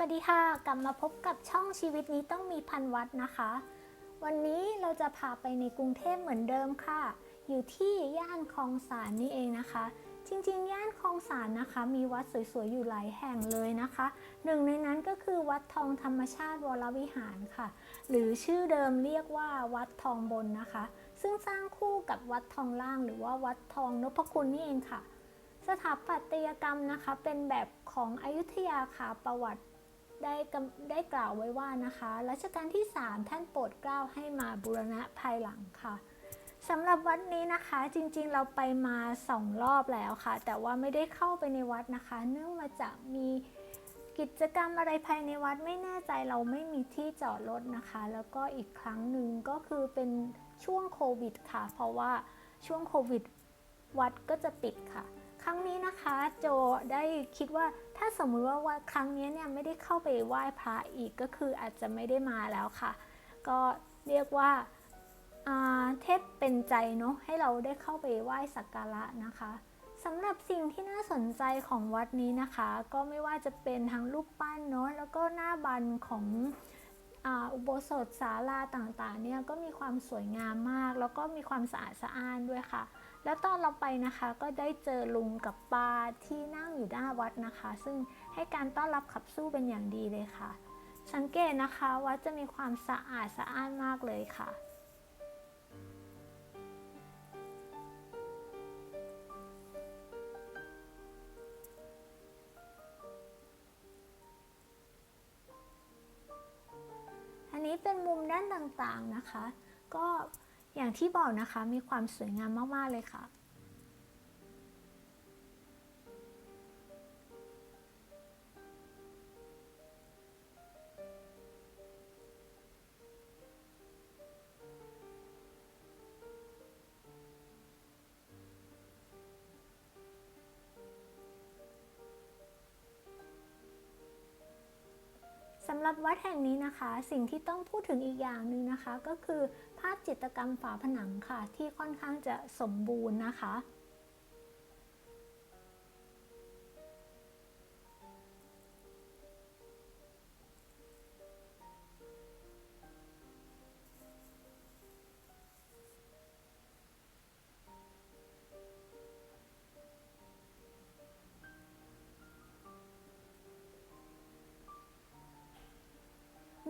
สวัสดีค่ะ กลับมาพบกับช่องชีวิตนี้ต้องมีพันวัดนะคะ วันนี้เราจะพาไปในกรุงเทพเหมือนเดิมค่ะ อยู่ที่ย่านคลองสานนี่เองนะคะ จริงๆ ย่านคลองสานนะคะ มีวัดสวยๆ อยู่หลายแห่งเลยนะคะ หนึ่งในนั้นก็คือวัดทองธรรมชาติวรวิหารค่ะ หรือชื่อเดิมเรียกว่าวัดทองบนนะคะ ซึ่งสร้างคู่กับวัดทองล่าง หรือว่าวัดทองนพคุณนี่เองค่ะ สถาปัตยกรรมนะคะเป็นแบบของอยุธยาค่ะประวัติ ได้กำได้กล่าวไว้ว่านะคะรัชกาลที่ 3 ท่านโปรดเกล้าให้มาบูรณะภายหลังค่ะสำหรับวัดนี้นะคะจริงๆเราไปมาสองรอบแล้วค่ะ แต่ว่าไม่ได้เข้าไปในวัดนะคะ เนื่องมาจากมีกิจกรรมอะไรภายในวัดไม่แน่ใจเราไม่มีที่จอดรถนะคะ แล้วก็อีกครั้งหนึ่งก็คือเป็นช่วงโควิดค่ะ เพราะว่าช่วงโควิดวัดก็จะปิดค่ะ รั้งนี้นะคะโจได้คิดว่าถ้าสมมุติว่าว่าครั้งนี้เนี่ยไม่ได้เข้าไปไหว้พระอีกก็คืออาจจะไม่ได้มาแล้วค่ะ ก็เรียกว่าอ่าเทพเป็นใจเนาะให้เราได้เข้าไปไหว้สักการะนะคะสำหรับสิ่งที่น่าสนใจของวัดนี้นะคะ ก็ไม่ว่าจะเป็นทั้งรูปปั้นเนาะแล้วก็หน้าบันของ อุโบสถศาลาต่างๆเนี่ยก็มีความสวยงามมาก แล้วก็มีความสะอาดสะอ้านด้วยค่ะ แล้วตอนเราไปนะคะก็ได้เจอลุงกับป้าที่นั่งอยู่หน้าวัดนะคะ ซึ่งให้การต้อนรับขับสู้เป็นอย่างดีเลยค่ะ สังเกตนะคะวัดจะมีความสะอาดสะอ้านมากเลยค่ะ ต่างๆนะคะ ก็อย่างที่บอกนะคะมีความสวยงามมากๆเลยค่ะำหรับวัดแห่งนี้นะคะ สิ่งที่ต้องพูดถึงอีกอย่างหนึ่งนะคะ ก็คือภาพจิตรกรรมฝาผนังค่ะ ที่ค่อนข้างจะสมบูรณ์นะคะ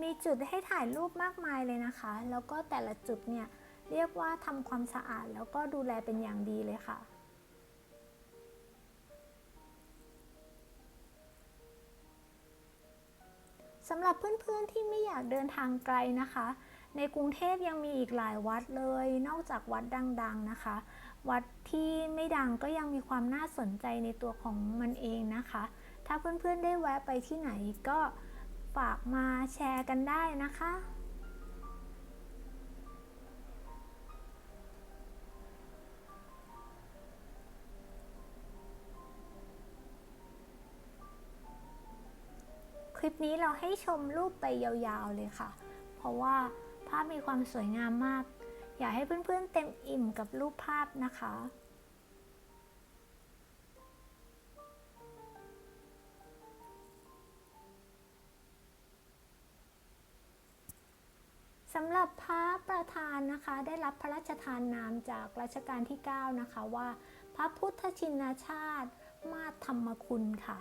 มีจุดให้ถ่ายรูปมากมายเลยนะคะ แล้วก็แต่ละจุดเนี่ยเรียกว่าทำความสะอาดแล้วก็ดูแลเป็นอย่างดีเลยค่ะสำหรับเพื่อนๆที่ไม่อยากเดินทางไกลนะคะ ในกรุงเทพยังมีอีกหลายวัดเลย นอกจากวัดดังๆนะคะ วัดที่ไม่ดังก็ยังมีความน่าสนใจในตัวของมันเองนะคะ ถ้าเพื่อนๆได้แวะไปที่ไหนก็ ฝากมาแชร์กันได้นะคะ คลิปนี้เราให้ชมรูปไปยาวๆเลยค่ะ เพราะว่าภาพมีความสวยงามมาก อยากให้เพื่อนๆเต็มอิ่มกับรูปภาพนะคะำหรับพระประธานนะคะ ได้รับพระราชทานนามจากรัชกาลที่ 9 นะคะว่า พระพุทธชินชาติมาธรรมคุณค่ะ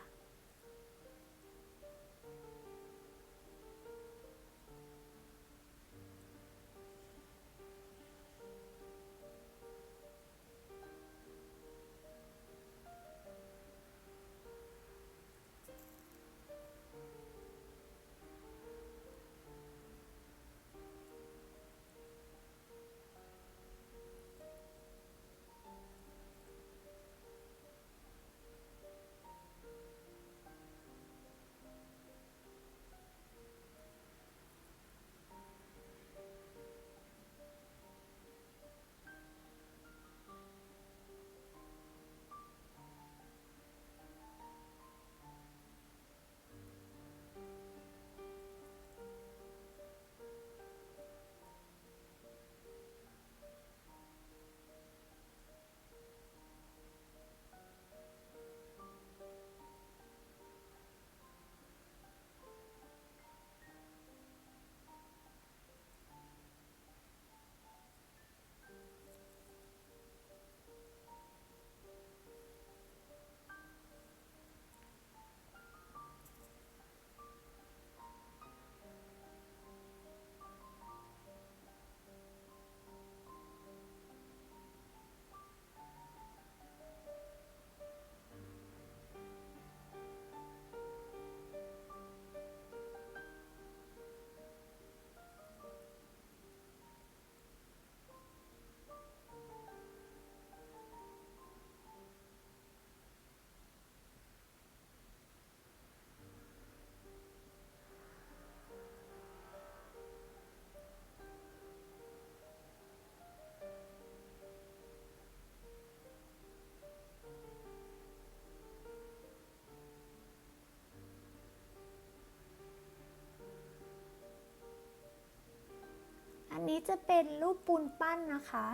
นี้จะเป็นรูปปูนปั้นนะคะ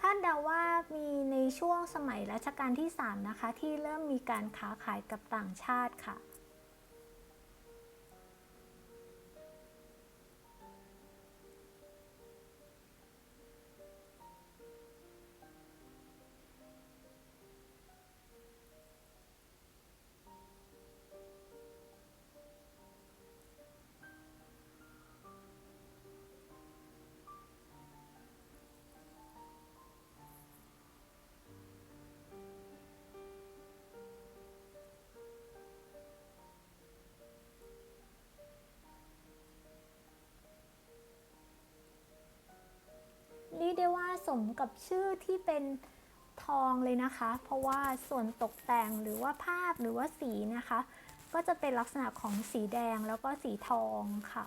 คาดเดาว่ามีในช่วงสมัยรัชกาลที่ 3 นะคะ ที่เริ่มมีการค้าขายกับต่างชาติค่ะ มกับชื่อที่เป็นทองเลยนะคะ เพราะว่าส่วนตกแต่งหรือว่าภาพหรือว่าสีนะคะ ก็จะเป็นลักษณะของสีแดงแล้วก็สีทองค่ะ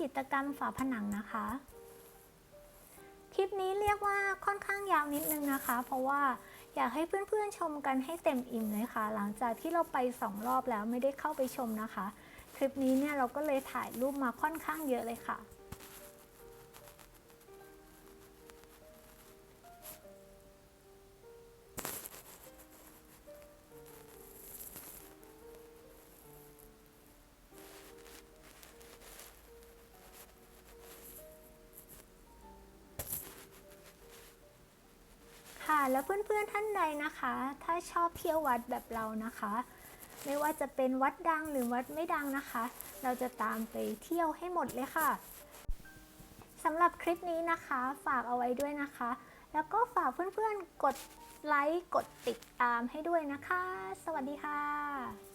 จิตกรรมฝาผนังนะคะ คลิปนี้เรียกว่าค่อนข้างยาวนิดนึงนะคะ เพราะว่าอยากให้เพื่อนๆชมกันให้เต็มอิ่มเลยค่ะ หลังจากที่เราไปสองรอบแล้วไม่ได้เข้าไปชมนะคะ คลิปนี้เนี่ยเราก็เลยถ่ายรูปมาค่อนข้างเยอะเลยค่ะ แล้วเพื่อนๆท่านใดนะคะ ถ้าชอบเที่ยววัดแบบเรานะคะ ไม่ว่าจะเป็นวัดดังหรือวัดไม่ดังนะคะ เราจะตามไปเที่ยวให้หมดเลยค่ะสำหรับคลิปนี้นะคะฝากเอาไว้ด้วยนะคะ แล้วก็ฝากเพื่อนๆกดไลค์กดติดตามให้ด้วยนะคะ สวัสดีค่ะ